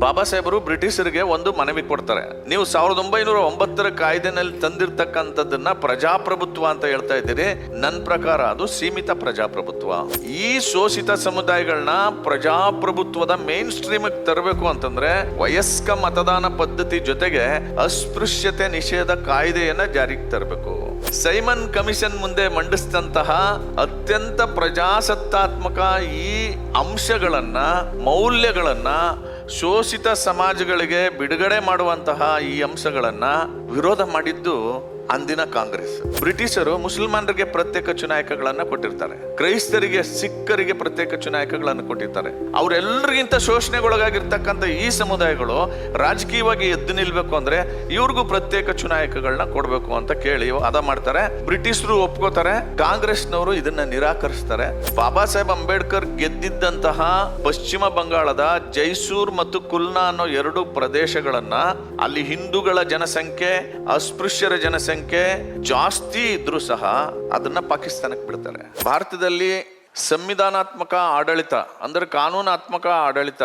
ಬಾಬಾ ಸಾಹೇಬರು ಬ್ರಿಟಿಷರಿಗೆ ಒಂದು ಮನವಿ ಕೊಡ್ತಾರೆ. ನೀವು ಸಾವಿರದ ಒಂಬೈನೂರ ಒಂಬತ್ತರ ಕಾಯ್ದೆನಲ್ಲಿ ತಂದಿರ್ತಕ್ಕಂಥದ್ದನ್ನ ಪ್ರಜಾಪ್ರಭುತ್ವ ಅಂತ ಹೇಳ್ತಾ ಇದ್ದೀರಿ. ನನ್ನ ಪ್ರಕಾರ ಅದು ಸೀಮಿತ ಪ್ರಜಾಪ್ರಭುತ್ವ. ಈ ಶೋಷಿತ ಸಮುದಾಯಗಳನ್ನ ಪ್ರಜಾಪ್ರಭುತ್ವದ ಮೇನ್ ಸ್ಟ್ರೀಮ್ ತರಬೇಕು ಅಂತಂದ್ರೆ ವಯಸ್ಕ ಮತದಾನ ಪದ್ಧತಿ ಜೊತೆಗೆ ಅಸ್ಪೃಶ್ಯತೆ ನಿಷೇಧ ಕಾಯ್ದೆಯನ್ನ ಜಾರಿಗೆ ತರಬೇಕು. ಸೈಮನ್ ಕಮಿಷನ್ ಮುಂದೆ ಮಂಡಿಸಿದಂತಹ ಅತ್ಯಂತ ಪ್ರಜಾಸತ್ತಾತ್ಮಕ ಈ ಅಂಶಗಳನ್ನ, ಮೌಲ್ಯಗಳನ್ನ ಶೋಷಿತ ಸಮಾಜಗಳಿಗೆ ಬಿಡುಗಡೆ ಮಾಡುವಂತಹ ಈ ಅಂಶಗಳನ್ನು ವಿರೋಧ ಮಾಡಿದ್ದು ಅಂದಿನ ಕಾಂಗ್ರೆಸ್. ಬ್ರಿಟಿಷರು ಮುಸಲ್ಮಾನರಿಗೆ ಪ್ರತ್ಯೇಕ ಚುನಾಯಕಗಳನ್ನ ಕೊಟ್ಟಿರ್ತಾರೆ. ಕ್ರೈಸ್ತರಿಗೆ, ಸಿಖ್ಖರಿಗೆ ಪ್ರತ್ಯೇಕ ಚುನಾಯಕಗಳನ್ನು ಕೊಟ್ಟಿರ್ತಾರೆ. ಅವರೆಲ್ಲರಿಗಿಂತ ಶೋಷಣೆಗೊಳಗಾಗಿರ್ತಕ್ಕಂಥ ಈ ಸಮುದಾಯಗಳು ರಾಜಕೀಯವಾಗಿ ಎದ್ದು ನಿಲ್ಬೇಕು ಅಂದ್ರೆ ಇವ್ರಿಗೂ ಪ್ರತ್ಯೇಕ ಚುನಾಯಕಗಳನ್ನ ಕೊಡಬೇಕು ಅಂತ ಕೇಳಿ ಅದ ಮಾಡ್ತಾರೆ. ಬ್ರಿಟಿಷರು ಒಪ್ಕೋತಾರೆ, ಕಾಂಗ್ರೆಸ್ನವರು ಇದನ್ನ ನಿರಾಕರಿಸ್ತಾರೆ. ಬಾಬಾ ಸಾಹೇಬ್ ಅಂಬೇಡ್ಕರ್ ಗೆದ್ದಿದ್ದಂತಹ ಪಶ್ಚಿಮ ಬಂಗಾಳದ ಜೈಸೂರ್ ಮತ್ತು ಕುಲ್ನಾ ಅನ್ನೋ ಎರಡು ಪ್ರದೇಶಗಳನ್ನ ಅಲ್ಲಿ ಹಿಂದೂಗಳ ಜನಸಂಖ್ಯೆ, ಅಸ್ಪೃಶ್ಯರ ಜನಸಂಖ್ಯೆ ಜಾಸ್ತಿ ಇದ್ರೂ ಸಹ ಅದನ್ನ ಪಾಕಿಸ್ತಾನಕ್ಕೆ ಬಿಡ್ತಾರೆ. ಭಾರತದಲ್ಲಿ ಸಂವಿಧಾನಾತ್ಮಕ ಆಡಳಿತ, ಅಂದ್ರೆ ಕಾನೂನಾತ್ಮಕ ಆಡಳಿತ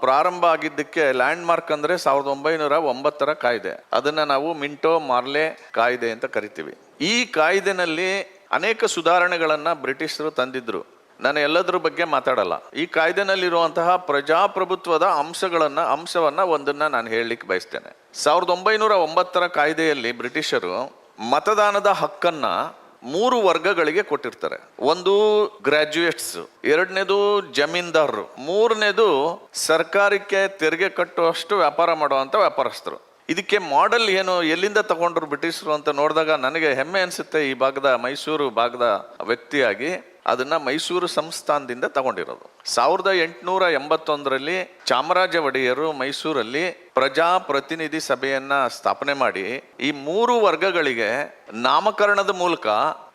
ಪ್ರಾರಂಭ ಆಗಿದ್ದಕ್ಕೆ ಲ್ಯಾಂಡ್ ಮಾರ್ಕ್ ಅಂದ್ರೆ ಸಾವಿರದ ಒಂಬೈನೂರ ಒಂಬತ್ತರ ಕಾಯ್ದೆ. ಅದನ್ನ ನಾವು ಮಿಂಟೋ ಮಾರ್ಲೆ ಕಾಯ್ದೆ ಅಂತ ಕರಿತೀವಿ. ಈ ಕಾಯ್ದೆನಲ್ಲಿ ಅನೇಕ ಸುಧಾರಣೆಗಳನ್ನ ಬ್ರಿಟಿಷರು ತಂದಿದ್ರು. ನಾನು ಎಲ್ಲದರ ಬಗ್ಗೆ ಮಾತಾಡಲ್ಲ. ಈ ಕಾಯ್ದೆನಲ್ಲಿರುವಂತಹ ಪ್ರಜಾಪ್ರಭುತ್ವದ ಅಂಶಗಳನ್ನ, ಅಂಶವನ್ನ ಒಂದನ್ನ ನಾನು ಹೇಳಲಿಕ್ಕೆ ಬಯಸ್ತೇನೆ. ಸಾವಿರದ ಒಂಬೈನೂರ ಒಂಬತ್ತರ ಕಾಯ್ದೆಯಲ್ಲಿ ಬ್ರಿಟಿಷರು ಮತದಾನದ ಹಕ್ಕನ್ನ ಮೂರು ವರ್ಗಗಳಿಗೆ ಕೊಟ್ಟಿರ್ತಾರೆ. ಒಂದು ಗ್ರಾಜ್ಯುಯೇಟ್ಸ್, ಎರಡನೇದು ಜಮೀನ್ದಾರರು ಮೂರನೇದು ಸರ್ಕಾರಕ್ಕೆ ತೆರಿಗೆ ಕಟ್ಟುವಷ್ಟು ವ್ಯಾಪಾರ ಮಾಡುವಂತ ವ್ಯಾಪಾರಸ್ಥರು. ಇದಕ್ಕೆ ಮಾಡೆಲ್ ಏನು, ಎಲ್ಲಿಂದ ತಗೊಂಡ್ರು ಬ್ರಿಟಿಷರು ಅಂತ ನೋಡಿದಾಗ ನನಗೆ ಹೆಮ್ಮೆ ಅನಿಸುತ್ತೆ ಈ ಭಾಗದ ಮೈಸೂರು ಭಾಗದ ವ್ಯಕ್ತಿಯಾಗಿ. ಅದನ್ನ ಮೈಸೂರು ಸಂಸ್ಥಾನದಿಂದ ತಗೊಂಡಿರೋದು. ಸಾವಿರದ ಎಂಟುನೂರ ಎಂಬತ್ತೊಂದರಲ್ಲಿ ಚಾಮರಾಜ ಒಡೆಯರು ಮೈಸೂರಲ್ಲಿ ಪ್ರಜಾಪ್ರತಿನಿಧಿ ಸಭೆಯನ್ನ ಸ್ಥಾಪನೆ ಮಾಡಿ ಈ ಮೂರು ವರ್ಗಗಳಿಗೆ ನಾಮಕರಣದ ಮೂಲಕ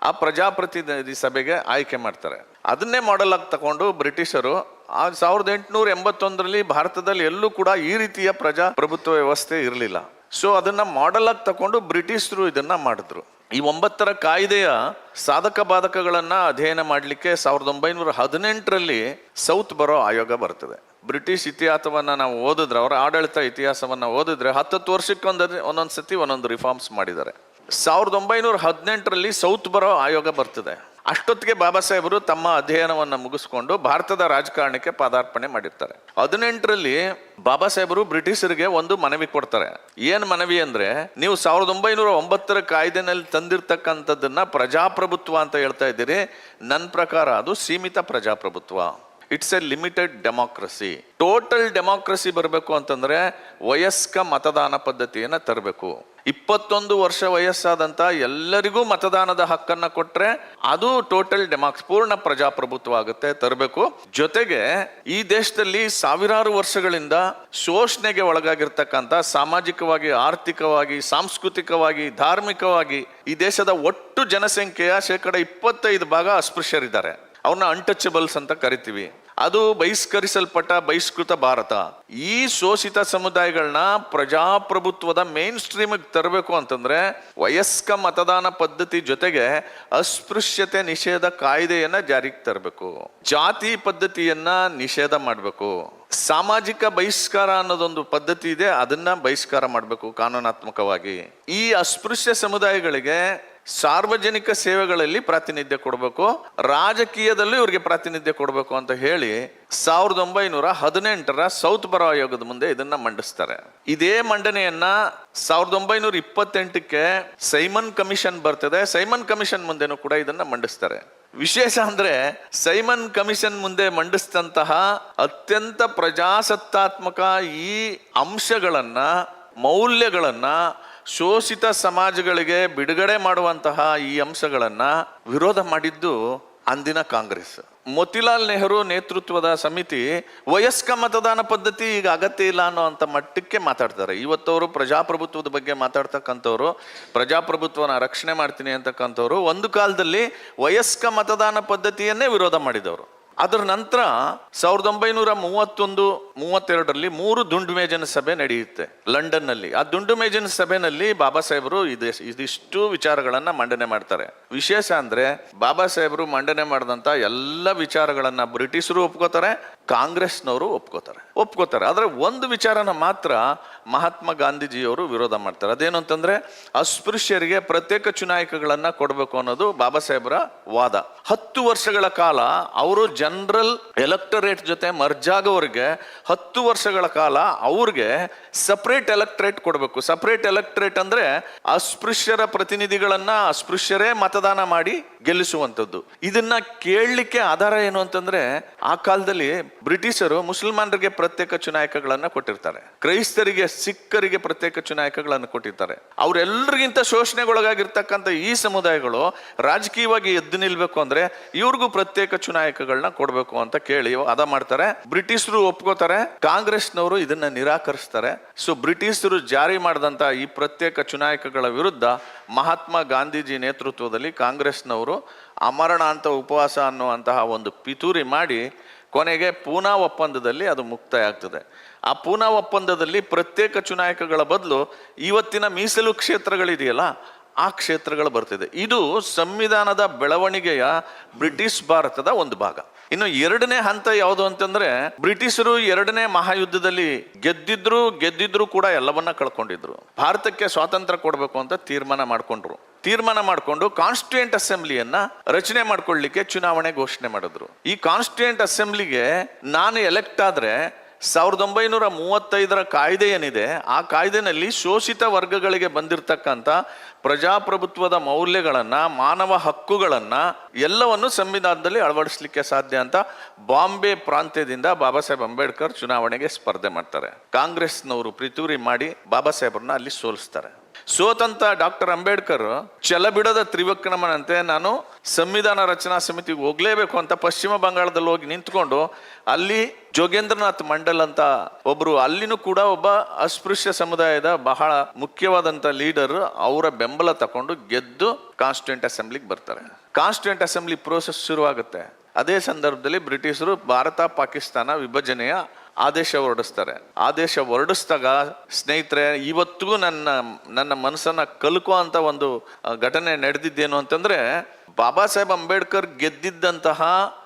ಆ ಪ್ರಜಾಪ್ರತಿನಿಧಿ ಸಭೆಗೆ ಆಯ್ಕೆ ಮಾಡ್ತಾರೆ. ಅದನ್ನೇ ಮಾಡೆಲ್ ಆಗಿ ತಗೊಂಡು ಬ್ರಿಟಿಷರು ಆ ಸಾವಿರದ ಎಂಟುನೂರ ಎಂಬತ್ತೊಂದರಲ್ಲಿ ಭಾರತದಲ್ಲಿ ಎಲ್ಲೂ ಕೂಡ ಈ ರೀತಿಯ ಪ್ರಜಾಪ್ರಭುತ್ವ ವ್ಯವಸ್ಥೆ ಇರಲಿಲ್ಲ. ಸೊ ಅದನ್ನ ಮಾಡೆಲ್ ಆಗಿ ತಗೊಂಡು ಬ್ರಿಟಿಷರು ಇದನ್ನ ಮಾಡಿದ್ರು. ಈ ಒಂಬತ್ತರ ಕಾಯ್ದೆಯ ಸಾಧಕ ಬಾಧಕಗಳನ್ನ ಅಧ್ಯಯನ ಮಾಡಲಿಕ್ಕೆ ಸಾವಿರದ ಒಂಬೈನೂರ ಹದಿನೆಂಟರಲ್ಲಿ ಸೌತ್ ಬರೋ ಆಯೋಗ ಬರ್ತದೆ. ಬ್ರಿಟಿಷ್ ಇತಿಹಾಸವನ್ನು ನಾವು ಓದಿದ್ರೆ, ಅವರ ಆಡಳಿತ ಇತಿಹಾಸವನ್ನ ಓದಿದ್ರೆ ಹತ್ತತ್ತು ವರ್ಷಕ್ಕೊಂದು ಒಂದೊಂದು ಸತಿ ಒಂದೊಂದು ರಿಫಾರ್ಮ್ಸ್ ಮಾಡಿದ್ದಾರೆ. ಸಾವಿರದ ಒಂಬೈನೂರ ಹದಿನೆಂಟರಲ್ಲಿ ಸೌತ್ ಬರೋ ಆಯೋಗ ಬರ್ತದೆ. ಅಷ್ಟೊತ್ತಿಗೆ ಬಾಬಾ ಸಾಹೇಬರು ತಮ್ಮ ಅಧ್ಯಯನವನ್ನು ಮುಗಿಸ್ಕೊಂಡು ಭಾರತದ ರಾಜಕಾರಣಕ್ಕೆ ಪಾದಾರ್ಪಣೆ ಮಾಡಿರ್ತಾರೆ. ಹದಿನೆಂಟರಲ್ಲಿ ಬಾಬಾ ಸಾಹೇಬರು ಬ್ರಿಟಿಷರಿಗೆ ಒಂದು ಮನವಿ ಕೊಡ್ತಾರೆ. ಏನ್ ಮನವಿ ಅಂದ್ರೆ, ನೀವು ಸಾವಿರದ ಒಂಬೈನೂರ ಒಂಬತ್ತರ ಕಾಯ್ದೆನಲ್ಲಿ ತಂದಿರ್ತಕ್ಕಂಥದ್ದನ್ನ ಪ್ರಜಾಪ್ರಭುತ್ವ ಅಂತ ಹೇಳ್ತಾ ಇದ್ದೀರಿ. ನನ್ನ ಪ್ರಕಾರ ಅದು ಸೀಮಿತ ಪ್ರಜಾಪ್ರಭುತ್ವ. It's a limited democracy total democracy ಬರಬೇಕು ಅಂತಂದ್ರೆ ವಯಸ್ಕ ಮತದಾನ ಪದ್ಧತಿಯನ್ನು ತರಬೇಕು. ಇಪ್ಪತ್ತೊಂದು ವರ್ಷ ವಯಸ್ಸಾದಂತ ಎಲ್ಲರಿಗೂ ಮತದಾನದ ಹಕ್ಕನ್ನ ಕೊಟ್ರೆ ಅದು ಟೋಟಲ್ ಡೆಮಾಕ್ಸ್ ಪೂರ್ಣ ಪ್ರಜಾಪ್ರಭುತ್ವ ಆಗುತ್ತೆ ತರಬೇಕು. ಜೊತೆಗೆ ಈ ದೇಶದಲ್ಲಿ ಸಾವಿರಾರು ವರ್ಷಗಳಿಂದ ಶೋಷಣೆಗೆ ಒಳಗಾಗಿರ್ತಕ್ಕಂಥ ಸಾಮಾಜಿಕವಾಗಿ, ಆರ್ಥಿಕವಾಗಿ, ಸಾಂಸ್ಕೃತಿಕವಾಗಿ, ಧಾರ್ಮಿಕವಾಗಿ ಈ ದೇಶದ ಒಟ್ಟು ಜನಸಂಖ್ಯೆಯ ಶೇಕಡ ಇಪ್ಪತ್ತೈದು ಭಾಗ ಅಸ್ಪೃಶ್ಯರಿದ್ದಾರೆ. ಅವ್ರನ್ನ ಅನ್ಟಚಬಲ್ಸ್ ಅಂತ ಕರಿತೀವಿ. ಅದು ಬಹಿಷ್ಕರಿಸಲ್ಪಟ್ಟ ಬಹಿಷ್ಕೃತ ಭಾರತ. ಈ ಶೋಷಿತ ಸಮುದಾಯಗಳನ್ನ ಪ್ರಜಾಪ್ರಭುತ್ವದ ಮೇನ್ ಸ್ಟ್ರೀಮ್ ತರಬೇಕು ಅಂತಂದ್ರೆ ವಯಸ್ಕ ಮತದಾನ ಪದ್ಧತಿ ಜೊತೆಗೆ ಅಸ್ಪೃಶ್ಯತೆ ನಿಷೇಧ ಕಾಯ್ದೆಯನ್ನ ಜಾರಿಗೆ ತರಬೇಕು. ಜಾತಿ ಪದ್ಧತಿಯನ್ನ ನಿಷೇಧ ಮಾಡಬೇಕು. ಸಾಮಾಜಿಕ ಬಹಿಷ್ಕಾರ ಅನ್ನೋದೊಂದು ಪದ್ಧತಿ ಇದೆ, ಅದನ್ನ ಬಹಿಷ್ಕಾರ ಮಾಡಬೇಕು ಕಾನೂನಾತ್ಮಕವಾಗಿ. ಈ ಅಸ್ಪೃಶ್ಯ ಸಮುದಾಯಗಳಿಗೆ ಸಾರ್ವಜನಿಕ ಸೇವೆಗಳಲ್ಲಿ ಪ್ರಾತಿನಿಧ್ಯ ಕೊಡಬೇಕು, ರಾಜಕೀಯದಲ್ಲೂ ಇವರಿಗೆ ಪ್ರಾತಿನಿಧ್ಯ ಕೊಡಬೇಕು ಅಂತ ಹೇಳಿ ಸಾವಿರದ ಒಂಬೈನೂರ ಹದಿನೆಂಟರ ಸೌತ್ ಬರ ಆಯೋಗದ ಮುಂದೆ ಇದನ್ನ ಮಂಡಿಸ್ತಾರೆ. ಇದೇ ಮಂಡನೆಯನ್ನ ಸಾವಿರದ ಒಂಬೈನೂರ ಇಪ್ಪತ್ತೆಂಟಕ್ಕೆ ಸೈಮನ್ ಕಮಿಷನ್ ಬರ್ತದೆ. ಸೈಮನ್ ಕಮಿಷನ್ ಮುಂದೆನೂ ಕೂಡ ಇದನ್ನ ಮಂಡಿಸ್ತಾರೆ. ವಿಶೇಷ ಅಂದ್ರೆ ಸೈಮನ್ ಕಮಿಷನ್ ಮುಂದೆ ಮಂಡಿಸಿದಂತಹ ಅತ್ಯಂತ ಪ್ರಜಾಸತ್ತಾತ್ಮಕ ಈ ಅಂಶಗಳನ್ನ, ಮೌಲ್ಯಗಳನ್ನ ಶೋಷಿತ ಸಮಾಜಗಳಿಗೆ ಬಿಡುಗಡೆ ಮಾಡುವಂತಹ ಈ ಅಂಶಗಳನ್ನು ವಿರೋಧ ಮಾಡಿದ್ದು ಅಂದಿನ ಕಾಂಗ್ರೆಸ್. ಮೋತಿಲಾಲ್ ನೆಹರು ನೇತೃತ್ವದ ಸಮಿತಿ ವಯಸ್ಕ ಮತದಾನ ಪದ್ಧತಿ ಈಗ ಅಗತ್ಯ ಇಲ್ಲ ಅನ್ನೋ ಅಂತ ಮಟ್ಟಕ್ಕೆ ಮಾತಾಡ್ತಾರೆ. ಇವತ್ತವರು ಪ್ರಜಾಪ್ರಭುತ್ವದ ಬಗ್ಗೆ ಮಾತಾಡ್ತಕ್ಕಂಥವ್ರು, ಪ್ರಜಾಪ್ರಭುತ್ವನ ರಕ್ಷಣೆ ಮಾಡ್ತೀನಿ ಅಂತಕ್ಕಂಥವ್ರು ಒಂದು ಕಾಲದಲ್ಲಿ ವಯಸ್ಕ ಮತದಾನ ಪದ್ಧತಿಯನ್ನೇ ವಿರೋಧ ಮಾಡಿದವರು. ಅದರ ನಂತರ ಸಾವಿರದ ಒಂಬೈನೂರ ಮೂವತ್ತೊಂದು ಮೂವತ್ತೆರಡರಲ್ಲಿ ಮೂರು ದುಂಡು ಮೇಜಿನ ಸಭೆ ನಡೆಯುತ್ತೆ ಲಂಡನ್ನಲ್ಲಿ. ಆ ದುಂಡು ಮೇಜಿನ ಸಭೆನಲ್ಲಿ ಬಾಬಾ ಸಾಹೇಬರು ಇದೆ, ಇದಿಷ್ಟು ವಿಚಾರಗಳನ್ನು ಮಂಡನೆ ಮಾಡ್ತಾರೆ. ವಿಶೇಷ ಅಂದ್ರೆ ಬಾಬಾ ಸಾಹೇಬರು ಮಂಡನೆ ಮಾಡಿದಂತ ಎಲ್ಲ ವಿಚಾರಗಳನ್ನು ಬ್ರಿಟಿಷರು ಒಪ್ಕೋತಾರೆ, ಕಾಂಗ್ರೆಸ್ನವರು ಒಪ್ಕೋತಾರೆ. ಒಪ್ಕೋತಾರೆ. ಆದರೆ ಒಂದು ವಿಚಾರನ ಮಾತ್ರ ಮಹಾತ್ಮ ಗಾಂಧೀಜಿಯವರು ವಿರೋಧ ಮಾಡ್ತಾರೆ. ಅದೇನು ಅಂತಂದ್ರೆ ಅಸ್ಪೃಶ್ಯರಿಗೆ ಪ್ರತ್ಯೇಕ ಚುನಾಯಕಗಳನ್ನು ಕೊಡಬೇಕು ಅನ್ನೋದು ಬಾಬಾ ಸಾಹೇಬರ ವಾದ. ಹತ್ತು ವರ್ಷಗಳ ಕಾಲ ಅವರು ಜನರಲ್ ಎಲೆಕ್ಟರೇಟ್ ಜೊತೆ ಮರ್ಜ್ ಆಗೋವರೆಗೆ ಹತ್ತು ವರ್ಷಗಳ ಕಾಲ ಅವ್ರಿಗೆ ಸಪ್ರೇಟ್ ಎಲೆಕ್ಟ್ರೇಟ್ ಕೊಡಬೇಕು. ಸಪ್ರೇಟ್ ಎಲೆಕ್ಟ್ರೇಟ್ ಅಂದ್ರೆ ಅಸ್ಪೃಶ್ಯರ ಪ್ರತಿನಿಧಿಗಳನ್ನ ಅಸ್ಪೃಶ್ಯರೇ ಮತದಾನ ಮಾಡಿ ಗೆಲ್ಲಿಸುವಂಥದ್ದು. ಇದನ್ನ ಕೇಳಲಿಕ್ಕೆ ಆಧಾರ ಏನು ಅಂತಂದ್ರೆ ಆ ಕಾಲದಲ್ಲಿ ಬ್ರಿಟಿಷರು ಮುಸಲ್ಮಾನರಿಗೆ ಪ್ರತ್ಯೇಕ ಚುನಾಯಕಗಳನ್ನ ಕೊಟ್ಟಿರ್ತಾರೆ. ಕ್ರೈಸ್ತರಿಗೆ, ಸಿಖ್ಖರಿಗೆ ಪ್ರತ್ಯೇಕ ಚುನಾಯಕಗಳನ್ನು ಕೊಟ್ಟಿರ್ತಾರೆ. ಅವರೆಲ್ಲರಿಗಿಂತ ಶೋಷಣೆಗೊಳಗಾಗಿರ್ತಕ್ಕಂಥ ಈ ಸಮುದಾಯಗಳು ರಾಜಕೀಯವಾಗಿ ಎದ್ದು ನಿಲ್ಬೇಕು ಅಂದ್ರೆ ಇವ್ರಿಗೂ ಪ್ರತ್ಯೇಕ ಚುನಾಯಕಗಳನ್ನ ಕೊಡಬೇಕು ಅಂತ ಕೇಳಿ ಅದ ಮಾಡ್ತಾರೆ. ಬ್ರಿಟಿಷರು ಒಪ್ಕೋತಾರೆ. ಕಾಂಗ್ರೆಸ್ನವರು ಇದನ್ನ ನಿರಾಕರಿಸ್ತಾರೆ. ಸೊ ಬ್ರಿಟಿಷರು ಜಾರಿ ಮಾಡಿದಂತ ಈ ಪ್ರತ್ಯೇಕ ಚುನಾಯಕಗಳ ವಿರುದ್ಧ ಮಹಾತ್ಮ ಗಾಂಧೀಜಿ ನೇತೃತ್ವದಲ್ಲಿ ಕಾಂಗ್ರೆಸ್ನವರು ಅಮರಣಾಂತ ಉಪವಾಸ ಅನ್ನುವಂತಹ ಒಂದು ಪಿತೂರಿ ಮಾಡಿ ಕೊನೆಗೆ ಪೂನಾ ಒಪ್ಪಂದದಲ್ಲಿ ಅದು ಮುಕ್ತಾಯ ಆಗ್ತದೆ ಆ ಪೂನಾ ಒಪ್ಪಂದದಲ್ಲಿ ಪ್ರತ್ಯೇಕ ಚುನಾಯಕಗಳ ಬದಲು ಇವತ್ತಿನ ಮೀಸಲು ಕ್ಷೇತ್ರಗಳಿದೆಯಲ್ಲ, ಆ ಕ್ಷೇತ್ರಗಳು ಬರ್ತಿದೆ. ಇದು ಸಂವಿಧಾನದ ಬೆಳವಣಿಗೆಯ ಬ್ರಿಟಿಷ್ ಭಾರತದ ಒಂದು ಭಾಗ. ಇನ್ನು ಎರಡನೇ ಹಂತ ಯಾವುದು ಅಂತಂದ್ರೆ ಬ್ರಿಟಿಷರು ಎರಡನೇ ಮಹಾಯುದ್ಧದಲ್ಲಿ ಗೆದ್ದಿದ್ರು ಗೆದ್ದಿದ್ರು ಕೂಡ ಎಲ್ಲವನ್ನ ಕಳ್ಕೊಂಡಿದ್ರು. ಭಾರತಕ್ಕೆ ಸ್ವಾತಂತ್ರ್ಯ ಕೊಡಬೇಕು ಅಂತ ತೀರ್ಮಾನ ಮಾಡ್ಕೊಂಡ್ರು. ತೀರ್ಮಾನ ಮಾಡಿಕೊಂಡು ಕಾನ್ಸ್ಟಿಟ್ಯೂಂಟ್ ಅಸೆಂಬ್ಲಿಯನ್ನ ರಚನೆ ಮಾಡ್ಕೊಳ್ಳಿಕ್ಕೆ ಚುನಾವಣೆ ಘೋಷಣೆ ಮಾಡಿದ್ರು. ಈ ಕಾನ್ಸ್ಟಿಟ್ಯೂಂಟ್ ಅಸೆಂಬ್ಲಿಗೆ ನಾನು ಎಲೆಕ್ಟ್ ಆದ್ರೆ ಸಾವಿರದ ಒಂಬೈನೂರ ಮೂವತ್ತೈದರ ಕಾಯ್ದೆ ಏನಿದೆ, ಆ ಕಾಯ್ದೆನಲ್ಲಿ ಶೋಷಿತ ವರ್ಗಗಳಿಗೆ ಬಂದಿರತಕ್ಕಂಥ ಪ್ರಜಾಪ್ರಭುತ್ವದ ಮೌಲ್ಯಗಳನ್ನು, ಮಾನವ ಹಕ್ಕುಗಳನ್ನು ಎಲ್ಲವನ್ನು ಸಂವಿಧಾನದಲ್ಲಿ ಅಳವಡಿಸಲಿಕ್ಕೆ ಸಾಧ್ಯ ಅಂತ ಬಾಂಬೆ ಪ್ರಾಂತ್ಯದಿಂದ ಬಾಬಾ ಸಾಹೇಬ್ ಅಂಬೇಡ್ಕರ್ ಚುನಾವಣೆಗೆ ಸ್ಪರ್ಧೆ ಮಾಡ್ತಾರೆ. ಕಾಂಗ್ರೆಸ್ನವರು ಪ್ರಿತೂರಿ ಮಾಡಿ ಬಾಬಾ ಸಾಹೇಬ್ರನ್ನ ಅಲ್ಲಿ ಸೋಲಿಸ್ತಾರೆ. ಸೋತಂತ ಡಾಕ್ಟರ್ ಅಂಬೇಡ್ಕರ್ ಛಲಬಿಡದ ತ್ರಿವಿಕ್ರಮನಂತೆ ನಾನು ಸಂವಿಧಾನ ರಚನಾ ಸಮಿತಿಗೆ ಹೋಗ್ಲೇಬೇಕು ಅಂತ ಪಶ್ಚಿಮ ಬಂಗಾಳದಲ್ಲಿ ಹೋಗಿ ನಿಂತ್ಕೊಂಡು ಅಲ್ಲಿ ಜೋಗೇಂದ್ರನಾಥ್ ಮಂಡಲ್ ಅಂತ ಒಬ್ರು, ಅಲ್ಲಿನೂ ಕೂಡ ಒಬ್ಬ ಅಸ್ಪೃಶ್ಯ ಸಮುದಾಯದ ಬಹಳ ಮುಖ್ಯವಾದಂತ ಲೀಡರ್ ಅವರ ಬೆಂಬಲ ತಕೊಂಡು ಗೆದ್ದು ಕಾನ್ಸ್ಟಿಟ್ಯೂಂಟ್ ಅಸೆಂಬ್ಲಿಗೆ ಬರ್ತಾರೆ. ಕಾನ್ಸ್ಟಿಟ್ಯೂಂಟ್ ಅಸೆಂಬ್ಲಿ ಪ್ರೋಸೆಸ್ ಶುರುವಾಗುತ್ತೆ. ಅದೇ ಸಂದರ್ಭದಲ್ಲಿ ಬ್ರಿಟಿಷರು ಭಾರತ, ಪಾಕಿಸ್ತಾನ ವಿಭಜನೆಯ ಆದೇಶ ಹೊರಡಿಸ್ತಾರೆ. ಆದೇಶ ಹೊರಡಿಸಿದಾಗ ಸ್ನೇಹಿತರೆ, ಇವತ್ತಿಗೂ ನನ್ನ ನನ್ನ ಮನಸ್ಸನ್ನ ಕಲ್ಕೋ ಅಂತ ಒಂದು ಘಟನೆ ನಡೆದಿದ್ದೇನು ಅಂತಂದ್ರೆ, ಬಾಬಾ ಸಾಹೇಬ್ ಅಂಬೇಡ್ಕರ್ ಗೆದ್ದಿದ್ದಂತಹ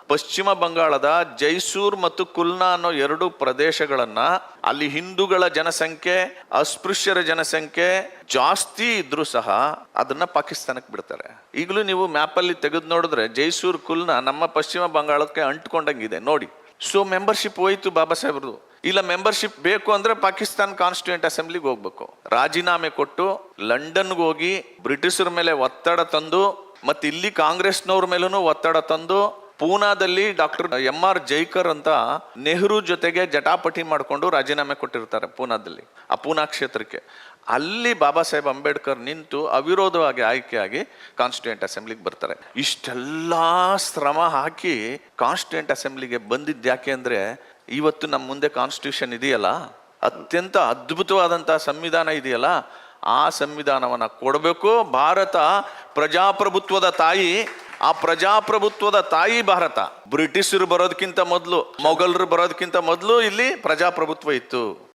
ಪಶ್ಚಿಮ ಬಂಗಾಳದ ಜೈಸೂರ್ ಮತ್ತು ಕುಲ್ನಾ ಅನ್ನೋ ಎರಡು ಪ್ರದೇಶಗಳನ್ನ, ಅಲ್ಲಿ ಹಿಂದೂಗಳ ಜನಸಂಖ್ಯೆ, ಅಸ್ಪೃಶ್ಯರ ಜನಸಂಖ್ಯೆ ಜಾಸ್ತಿ ಇದ್ರೂ ಸಹ ಅದನ್ನ ಪಾಕಿಸ್ತಾನಕ್ಕೆ ಬಿಡ್ತಾರೆ. ಈಗಲೂ ನೀವು ಮ್ಯಾಪಲ್ಲಿ ತೆಗೆದು ನೋಡಿದ್ರೆ ಜೈಸೂರ್, ಕುಲ್ನಾ ನಮ್ಮ ಪಶ್ಚಿಮ ಬಂಗಾಳಕ್ಕೆ ಅಂಟ್ಕೊಂಡಂಗಿದೆ. ನೋಡಿ ಸೊ ಮೆಂಬರ್ಶಿಪ್ ಹೋಯ್ತು ಬಾಬಾ ಸಾಹೇಬ್ರದು. ಇಲ್ಲ ಮೆಂಬರ್ಶಿಪ್ ಬೇಕು ಅಂದ್ರೆ ಪಾಕಿಸ್ತಾನ್ ಕಾನ್ಸ್ಟಿಟ್ಯೂಂಟ್ ಅಸೆಂಬ್ಲಿಗೆ ಹೋಗ್ಬೇಕು. ರಾಜೀನಾಮೆ ಕೊಟ್ಟು ಲಂಡನ್ಗೆ ಹೋಗಿ ಬ್ರಿಟಿಷರ ಮೇಲೆ ಒತ್ತಡ ತಂದು, ಮತ್ತೆ ಇಲ್ಲಿ ಕಾಂಗ್ರೆಸ್ನವ್ರ ಮೇಲೂ ಒತ್ತಡ ತಂದು, ಪೂನಾದಲ್ಲಿ ಡಾಕ್ಟರ್ ಎಂ ಆರ್ ಜೈಕರ್ ಅಂತ ನೆಹರು ಜೊತೆಗೆ ಜಟಾಪಟಿ ಮಾಡಿಕೊಂಡು ರಾಜೀನಾಮೆ ಕೊಟ್ಟಿರ್ತಾರೆ ಪೂನಾದಲ್ಲಿ, ಆ ಪೂನಾ ಕ್ಷೇತ್ರಕ್ಕೆ. ಅಲ್ಲಿ ಬಾಬಾ ಸಾಹೇಬ್ ಅಂಬೇಡ್ಕರ್ ನಿಂತು ಅವಿರೋಧವಾಗಿ ಆಯ್ಕೆಯಾಗಿ ಕಾನ್ಸ್ಟಿಟ್ಯೂಂಟ್ ಅಸೆಂಬ್ಲಿಗೆ ಬರ್ತಾರೆ. ಇಷ್ಟೆಲ್ಲ ಶ್ರಮ ಹಾಕಿ ಕಾನ್ಸ್ಟಿಟ್ಯೂಂಟ್ ಅಸೆಂಬ್ಲಿಗೆ ಬಂದಿದ್ದು ಯಾಕೆ ಅಂದ್ರೆ ಇವತ್ತು ನಮ್ಮ ಮುಂದೆ ಕಾನ್ಸ್ಟಿಟ್ಯೂಷನ್ ಇದೆಯಲ್ಲ? ಅತ್ಯಂತ ಅದ್ಭುತವಾದಂಥ ಸಂವಿಧಾನ ಇದೆಯಲ್ಲ? ಆ ಸಂವಿಧಾನವನ್ನು ಕೊಡಬೇಕು. ಭಾರತ ಪ್ರಜಾಪ್ರಭುತ್ವದ ತಾಯಿ, ಆ ಪ್ರಜಾಪ್ರಭುತ್ವದ ತಾಯಿ ಭಾರತ. ಬ್ರಿಟಿಷರು ಬರೋದಕ್ಕಿಂತ ಮೊದಲು, ಮೊಘಲರು ಬರೋದಕ್ಕಿಂತ ಮೊದಲು ಇಲ್ಲಿ ಪ್ರಜಾಪ್ರಭುತ್ವ ಇತ್ತು.